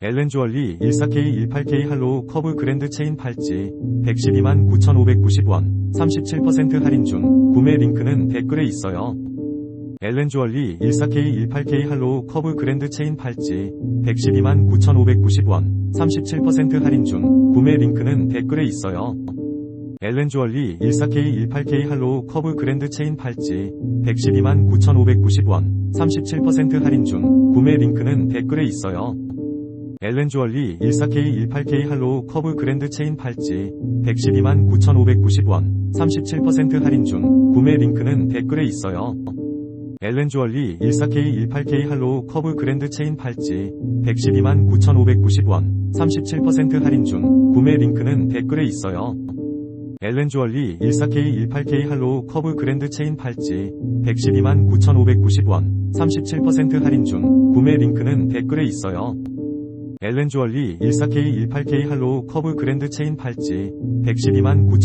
엘렌 주얼리 14K 18K 할로우 커브 그랜드 체인 팔찌 112만 9,590원 37% 할인 중 구매 링크는 댓글에 있어요. 엘렌 주얼리 14K 18K 할로우 커브 그랜드 체인 팔찌 112만 9,590원 37% 할인 중 구매 링크는 댓글에 있어요. 엘렌 주얼리 14K 18K 할로우 커브 그랜드 체인 팔찌 112만 9,590원 37% 할인 중 구매 링크는 댓글에 있어요. 엘렌 주얼리 14K 18K 할로우 커브 그랜드 체인 팔찌 112만 9,590원 37% 할인 중 구매 링크는 댓글에 있어요. 엘렌 주얼리 14K 18K 할로우 커브 그랜드 체인 팔찌 112만 9,590원 37% 할인 중 구매 링크는 댓글에 있어요. 엘렌 주얼리 14K 18K 할로우 커브 그랜드 체인 팔찌 112만 9,590원 37% 할인 중 구매 링크는 댓글에 있어요. 엘렌 주얼리 14K 18K 할로우 커브 그랜드 체인 팔찌 112만 9,590원